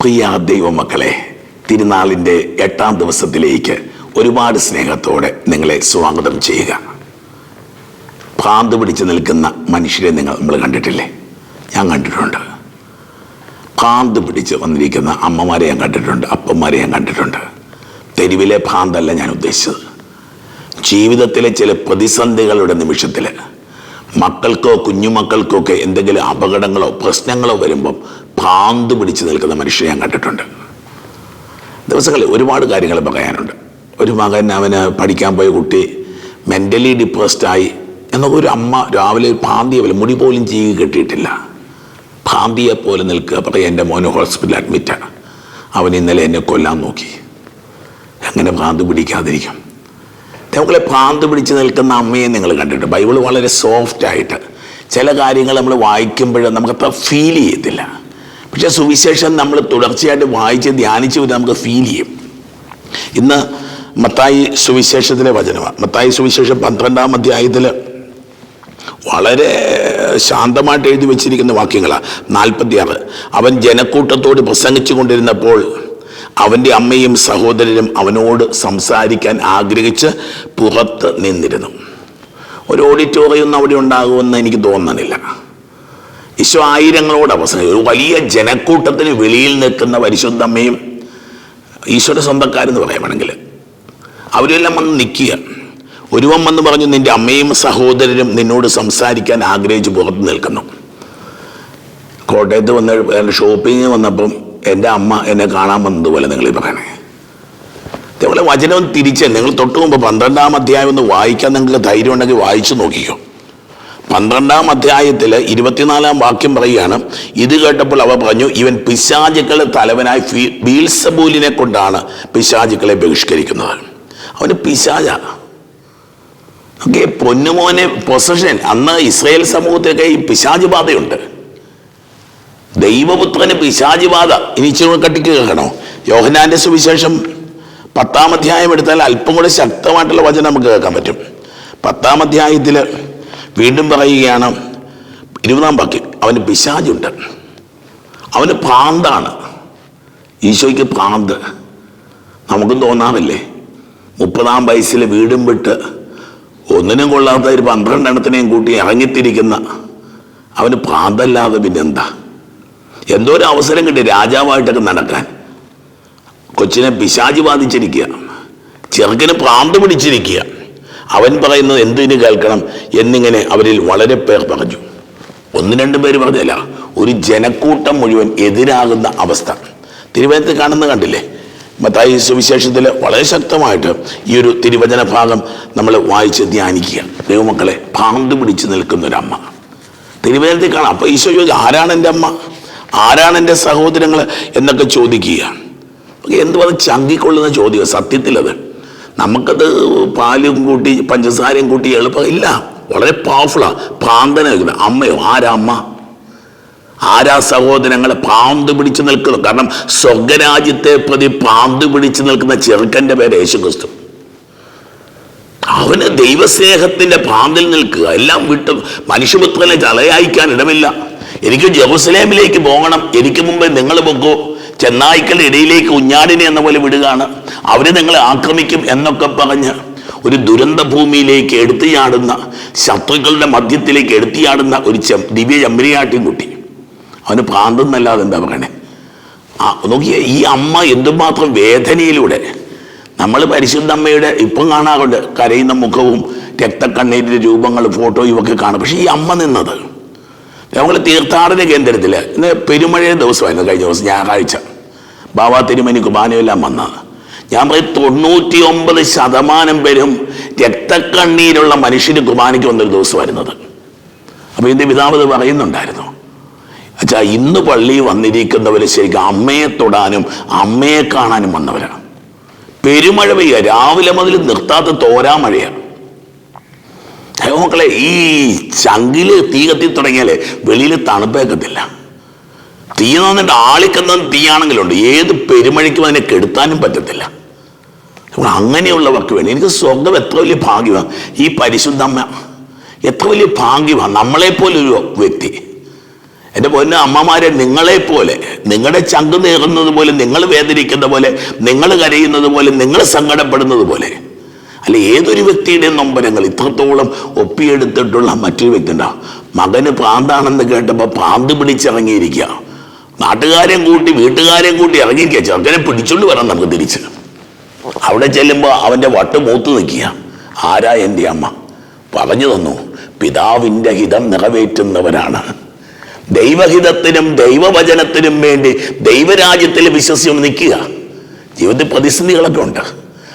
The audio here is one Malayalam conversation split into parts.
പ്രിയ ദൈവമക്കളെ തിരുനാളിന്റെ എട്ടാം ദിവസത്തിലേക്ക് ഒരുപാട് സ്നേഹത്തോടെ നിങ്ങളെ സ്വാഗതം ചെയ്യുക. ഭ്രാന്ത് പിടിച്ച് നിൽക്കുന്ന മനുഷ്യരെ നിങ്ങൾ നമ്മൾ കണ്ടിട്ടില്ലേ? ഞാൻ കണ്ടിട്ടുണ്ട്. ഭ്രാന്ത് പിടിച്ച് വന്നിരിക്കുന്ന അമ്മമാരെ ഞാൻ കണ്ടിട്ടുണ്ട് അപ്പന്മാരെ ഞാൻ കണ്ടിട്ടുണ്ട്. തെരുവിലെ ഭ്രാന്തല്ല ഞാൻ ഉദ്ദേശിച്ചത്. ജീവിതത്തിലെ ചില പ്രതിസന്ധികളുടെ നിമിഷത്തിൽ മക്കൾക്കോ കുഞ്ഞുമക്കൾക്കോ ഒക്കെ എന്തെങ്കിലും അപകടങ്ങളോ പ്രശ്നങ്ങളോ വരുമ്പം ഭ്രാന്ത് പിടിച്ച് നിൽക്കുന്ന മനുഷ്യരെ ഞാൻ കണ്ടിട്ടുണ്ട്. ദിവസങ്ങളിൽ ഒരുപാട് കാര്യങ്ങൾ പറയാനുണ്ട്. ഒരു മകൻ അവന് പഠിക്കാൻ പോയ കുട്ടി മെന്റലി ഡിപ്രസ്ഡായി എന്നൊക്കെ ഒരു അമ്മ രാവിലെ ഒരു പോലെ മുടി പോലും ചീകി കെട്ടിയിട്ടില്ല. പാന്തിയെ പോലെ നിൽക്കുക പറയുക എന്റെ മോന് ഹോസ്പിറ്റലിൽ അഡ്മിറ്റാണ് അവൻ ഇന്നലെ എന്നെ കൊല്ലാൻ നോക്കി. അങ്ങനെ ഭ്രാന്ത് പിടിക്കാതിരിക്കും? നമ്മളെ പാന്ത് പിടിച്ച് നിൽക്കുന്ന അമ്മയെ നിങ്ങൾ കണ്ടിട്ട് ബൈബിൾ വളരെ സോഫ്റ്റ് ആയിട്ട് ചില കാര്യങ്ങൾ നമ്മൾ വായിക്കുമ്പോൾ നമുക്കത്ര ഫീൽ ചെയ്യത്തില്ല. പക്ഷേ സുവിശേഷം നമ്മൾ തുടർച്ചയായിട്ട് വായിച്ച് ധ്യാനിച്ച് വരും നമുക്ക് ഫീൽ ചെയ്യും. ഇന്ന് മത്തായി സുവിശേഷത്തിലെ വചനമാണ്. മത്തായി സുവിശേഷം പന്ത്രണ്ടാം അധ്യായത്തിൽ വളരെ ശാന്തമായിട്ട് എഴുതി വെച്ചിരിക്കുന്ന വാക്യങ്ങളാണ്. നാൽപ്പത്തിയാറ്. അവൻ ജനക്കൂട്ടത്തോട് പ്രസംഗിച്ചു കൊണ്ടിരുന്നപ്പോൾ അവന്റെ അമ്മയും സഹോദരനും അവനോട് സംസാരിക്കാൻ ആഗ്രഹിച്ച് പുറത്ത് നിന്നിരുന്നു. ഒരു ഓഡിറ്റോറിയം അവിടെ ഉണ്ടാകുമെന്ന് എനിക്ക് തോന്നുന്നില്ല ഈശോ ആയിരങ്ങളോട് അവസാനം ഒരു വലിയ ജനക്കൂട്ടത്തിന് വെളിയിൽ നിൽക്കുന്ന പരിശുദ്ധമ്മയും ഈശോയുടെ സ്വന്തക്കാരെന്ന് പറയാൻ അവരെല്ലാം വന്ന് നിൽക്കുക. ഒരുവൻ വന്ന് പറഞ്ഞു നിന്റെ അമ്മയും സഹോദരനും നിന്നോട് സംസാരിക്കാൻ ആഗ്രഹിച്ച് പുറത്ത് നിൽക്കുന്നു. കോട്ടയത്ത് വന്ന ഷോപ്പിങ്ങിന് വന്നപ്പം എന്റെ അമ്മ എന്നെ കാണാൻ വന്നതുപോലെ നിങ്ങൾ ഈ പറയണേ. അതേപോലെ വചനം തിരിച്ച് നിങ്ങൾ തൊട്ട് മുമ്പ് പന്ത്രണ്ടാം അധ്യായം ഒന്ന് വായിക്കാൻ നിങ്ങൾക്ക് ധൈര്യം ഉണ്ടെങ്കിൽ വായിച്ചു നോക്കിക്കോ. പന്ത്രണ്ടാം അധ്യായത്തിൽ ഇരുപത്തിനാലാം വാക്യം പറയുകയാണ് ഇത് കേട്ടപ്പോൾ അവ പറഞ്ഞു ഇവൻ പിശാചുക്കളെ തലവനായി ബീൽസബൂലിനെ കൊണ്ടാണ് പിശാചുക്കളെ ബഹിഷ്കരിക്കുന്നത്. അവന് പിശാച. ഓക്കെ പൊന്നുമോനെ പൊസഷൻ അന്ന് ഇസ്രയേൽ സമൂഹത്തിലൊക്കെ ഈ പിശാച് ബാധയുണ്ട് ദൈവപുത്രന് പിശാചിവാദ ഇനി ഇച്ചിരി കട്ടിക്ക് കേൾക്കണോ? യോഹനാന്റെ സുവിശേഷം പത്താം അധ്യായം എടുത്താൽ അല്പം കൂടെ ശക്തമായിട്ടുള്ള വചനം നമുക്ക് കേൾക്കാൻ പറ്റും. പത്താം അധ്യായത്തിൽ വീണ്ടും പറയുകയാണ് ഇരുപതാം വാക്യം അവന് പിശാചുണ്ട്. അവന് പ്രാന്താണ് ഈശോയ്ക്ക് പ്രാന്ത് നമുക്കും തോന്നാറില്ലേ? മുപ്പതാം വയസ്സിൽ വീടും വിട്ട് ഒന്നിനും കൊള്ളാത്ത ഒരു പന്ത്രണ്ടെണ്ണത്തിനെയും കൂട്ടി ഇറങ്ങിത്തിരിക്കുന്ന അവന് പ്രാന്തല്ലാതെ പിന്നെന്താ? എന്തോ ഒരു അവസരം കിട്ടി രാജാവായിട്ടൊക്കെ നടക്കാൻ. കൊച്ചിനെ പിശാചി ബാധിച്ചിരിക്കുക. ചെറുക്കിന് പ്രാന്ത് പിടിച്ചിരിക്കുക. അവൻ പറയുന്നത് എന്തിനു കേൾക്കണം എന്നിങ്ങനെ അവരിൽ വളരെ പേർ പറഞ്ഞു. ഒന്ന് രണ്ട് പേര് പറഞ്ഞല്ല ഒരു ജനക്കൂട്ടം മുഴുവൻ എതിരാകുന്ന അവസ്ഥ. തിരുവനന്തപുരത്ത് കാണുന്ന കണ്ടില്ലേ? മത്തായി സുവിശേഷത്തിൽ വളരെ ശക്തമായിട്ട് ഈ ഒരു തിരുവചന ഭാഗം നമ്മൾ വായിച്ച് ധ്യാനിക്കുക. ദൈവമക്കളെ ഭ്രാന്ത് പിടിച്ച് നിൽക്കുന്ന ഒരു അമ്മ തിരുവനന്തപുരത്ത് കാണാം. അപ്പൊ ഈശോ ചോദിച്ചു ആരാണ് എന്റെ അമ്മ? ആരാണ് എന്റെ സഹോദരങ്ങൾ എന്നൊക്കെ ചോദിക്കുക. എന്തുവാ ചങ്കിക്കൊള്ളുന്ന ചോദ്യം? സത്യത്തിലത് നമുക്കത് പാലും കൂട്ടി പഞ്ചസാരയും കൂട്ടി എളുപ്പം ഇല്ല. വളരെ പവർഫുള്ളാണ് പ്രാന്തന വയ്ക്കുന്നത് അമ്മയോ? ആരാ അമ്മ? ആരാ സഹോദരങ്ങളെ പാന്ത് പിടിച്ചു നിൽക്കുന്നു കാരണം സ്വർഗരാജ്യത്തെ പ്രതി പാന്ത് പിടിച്ചു നിൽക്കുന്ന ചെറുക്കന്റെ പേര് യേശുക്രിസ്തു. അവന് ദൈവസ്നേഹത്തിന്റെ പാന്തിൽ നിൽക്കുക. എല്ലാം വിട്ട് മനുഷ്യപുത്രനെ തലയായിക്കാൻ ഇടമില്ല. എനിക്ക് ജെറുസലേമിലേക്ക് പോകണം എനിക്ക് മുമ്പേ നിങ്ങൾ പൊക്കോ ചെന്നായ്ക്കളുടെ ഇടയിലേക്ക് കുഞ്ഞാടിനെ എന്ന പോലെ വിടുകയാണ്. അവർ നിങ്ങളെ ആക്രമിക്കും എന്നൊക്കെ പറഞ്ഞ് ഒരു ദുരന്ത ഭൂമിയിലേക്ക് എടുത്തിയാടുന്ന ശത്രുക്കളുടെ മധ്യത്തിലേക്ക് എടുത്തിയാടുന്ന ഒരു ചെ- ദിവ്യ ചമ്പരിയാട്ടിൻ കുട്ടി. അവന് പ്രാന്തെന്നല്ലാതെ എന്താ പറയണേ? ആ നോക്കിയ ഈ അമ്മ എന്തുമാത്രം വേദനയിലൂടെ നമ്മൾ പരിശുദ്ധ അമ്മയുടെ ഇപ്പം കാണാറുണ്ട് കരയുന്ന മുഖവും രക്തക്കണ്ണീരിന്റെ രൂപങ്ങൾ ഫോട്ടോയും ഒക്കെ കാണും. പക്ഷേ ഈ അമ്മ നിന്നത് ഞങ്ങൾ തീർത്ഥാടന കേന്ദ്രത്തിൽ ഇന്ന് പെരുമഴ ദിവസമായിരുന്നു കഴിഞ്ഞ ദിവസം ഞായറാഴ്ച. ബാബാ തിരുമനി കുബാനയെല്ലാം വന്നത് ഞാൻ പറയും തൊണ്ണൂറ്റി ഒമ്പത് ശതമാനം പേരും രക്തക്കണ്ണീരുള്ള മനുഷ്യന് കുർബാനയ്ക്ക് വന്നൊരു ദിവസമായിരുന്നത്. അപ്പോൾ എന്റെ പിതാവ് പറയുന്നുണ്ടായിരുന്നു. അച്ഛാ ഇന്ന് പള്ളി വന്നിരിക്കുന്നവർ ശരിക്കും അമ്മയെ തൊടാനും അമ്മയെ കാണാനും വന്നവരാണ്. പെരുമഴ പെയ്യുക രാവിലെ മുതൽ നിർത്താത്ത തോരാ മഴയാണ് മക്കളെ ഈ ചങ്കിൽ തീ കത്തി തുടങ്ങിയാലേ വെളിയിൽ തണുപ്പേക്കത്തില്ല. തീ നന്നിട്ട് ആളിക്കുന്ന തീയാണെങ്കിലുണ്ട്. ഏത് പെരുമഴയ്ക്കും അതിനെ കെടുത്താനും പറ്റത്തില്ല. അങ്ങനെയുള്ളവർക്ക് വേണ്ടി എനിക്ക് സ്വർഗം എത്ര വലിയ ഭാഗ്യമാണ് ഈ പരിശുദ്ധ അമ്മ എത്ര വലിയ ഭാഗ്യമാണ് നമ്മളെപ്പോലൊരു വ്യക്തി. എന്റെ പൊന്ന അമ്മമാരെ നിങ്ങളെപ്പോലെ നിങ്ങളുടെ ചങ്ക് നേറുന്നത് പോലെ നിങ്ങൾ വേദനിക്കുന്ന പോലെ നിങ്ങൾ കരയുന്നത് പോലെ നിങ്ങൾ സങ്കടപ്പെടുന്നത് പോലെ. അല്ല ഏതൊരു വ്യക്തിയുടെയും നൊമ്പരങ്ങൾ ഇത്രത്തോളം ഒപ്പിയെടുത്തിട്ടുള്ള മറ്റൊരു വ്യക്തി മകന് പ്രാന്താണെന്ന് കേട്ടപ്പോൾ പാന്ത് പിടിച്ചിറങ്ങിയിരിക്കുക. നാട്ടുകാരെയും കൂട്ടി വീട്ടുകാരെയും കൂട്ടി ഇറങ്ങിയിരിക്കുക. ചെറുക്കനെ പിടിച്ചോണ്ട് വരാം നമുക്ക് തിരിച്ച്. അവിടെ ചെല്ലുമ്പോൾ അവന്റെ വട്ട് മൂത്ത് നിൽക്കുക. ആരാ എന്റെ അമ്മ? പറഞ്ഞു തന്നു പിതാവിന്റെ ഹിതം നിറവേറ്റുന്നവരാണ്. ദൈവഹിതത്തിനും ദൈവവചനത്തിനും വേണ്ടി ദൈവരാജ്യത്തിൽ വിശ്വസിച്ച് നിൽക്കുക. ജീവിതത്തിൽ പ്രതിസന്ധികളൊക്കെ ഉണ്ട്.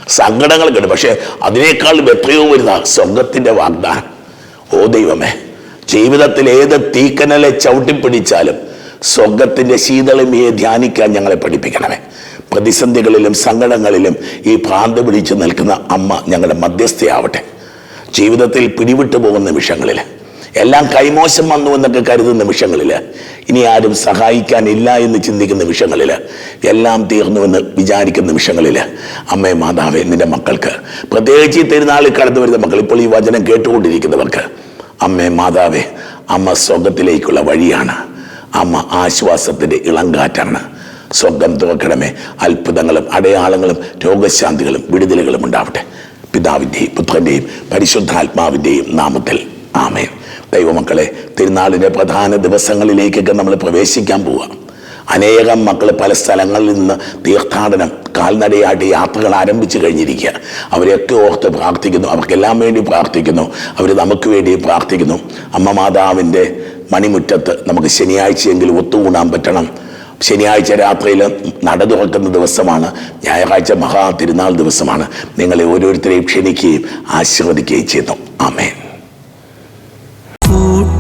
സങ്കടങ്ങളൊക്കെ പക്ഷേ അതിനേക്കാൾ എത്രയോ വരുന്ന സ്വർഗത്തിന്റെ വാഗ്ദാനം. ഓ ദൈവമേ ജീവിതത്തിൽ ഏത് തീക്കനലെ ചവിട്ടിപ്പിടിച്ചാലും സ്വർഗത്തിന്റെ ശീതളിമയെ ധ്യാനിക്കാൻ ഞങ്ങളെ പഠിപ്പിക്കണമേ. പ്രതിസന്ധികളിലും സങ്കടങ്ങളിലും ഈ ഭ്രാന്ത് പിടിച്ചു നിൽക്കുന്ന അമ്മ ഞങ്ങളുടെ മധ്യസ്ഥയാവട്ടെ. ജീവിതത്തിൽ പിടിവിട്ടു പോകുന്ന നിമിഷങ്ങളിൽ എല്ലാം കൈമോശം വന്നു എന്നൊക്കെ കരുതുന്ന നിമിഷങ്ങളിൽ ഇനി ആരും സഹായിക്കാനില്ല എന്ന് ചിന്തിക്കുന്ന നിമിഷങ്ങളിൽ എല്ലാം തീർന്നു എന്ന് വിചാരിക്കുന്ന നിമിഷങ്ങളിൽ അമ്മേ മാതാവേ നിന്റെ മക്കൾക്ക് പ്രത്യേകിച്ച് ഈ തിരുനാളിൽ കടന്നു വരുന്ന മക്കൾ ഇപ്പോൾ ഈ വചനം കേട്ടുകൊണ്ടിരിക്കുന്നവർക്ക് അമ്മേ മാതാവേ അമ്മ സ്വർഗത്തിലേക്കുള്ള വഴിയാണ്. അമ്മ ആശ്വാസത്തിന്റെ ഇളങ്കാറ്റാണ്. സ്വർഗം തുറക്കണമേ. അത്ഭുതങ്ങളും അടയാളങ്ങളും രോഗശാന്തികളും വിടുതലുകളും ഉണ്ടാവട്ടെ. പിതാവിന്റെയും പുത്രന്റെയും പരിശുദ്ധാത്മാവിന്റെയും നാമത്തിൽ. ആമേൻ. ദൈവമക്കളെ തിരുനാളിന്റെ പ്രധാന ദിവസങ്ങളിലേക്കൊക്കെ നമ്മൾ പ്രവേശിക്കാൻ പോവുക. അനേകം മക്കൾ പല സ്ഥലങ്ങളിൽ നിന്ന് തീർത്ഥാടനം കാൽനടയായിട്ട് യാത്രകൾ ആരംഭിച്ചു കഴിഞ്ഞിരിക്കുക. അവരെയൊക്കെ ഓർത്ത് പ്രാർത്ഥിക്കുന്നു അവർക്കെല്ലാം വേണ്ടി പ്രാർത്ഥിക്കുന്നു അവർ നമുക്ക് വേണ്ടി പ്രാർത്ഥിക്കുന്നു. അമ്മ മാതാവിന്റെ മണിമുറ്റത്ത് നമുക്ക് ശനിയാഴ്ചയെങ്കിലും ഒത്തുകൂടാൻ പറ്റണം. ശനിയാഴ്ച രാത്രിയിൽ നട തുറക്കുന്ന ദിവസമാണ് ഞായറാഴ്ച മഹാ തിരുനാൾ ദിവസമാണ്. നിങ്ങളെ ഓരോരുത്തരെയും ക്ഷണിക്കുകയും ആശീർവദിക്കുകയും ചെയ്യുന്നു. ആമേൻ.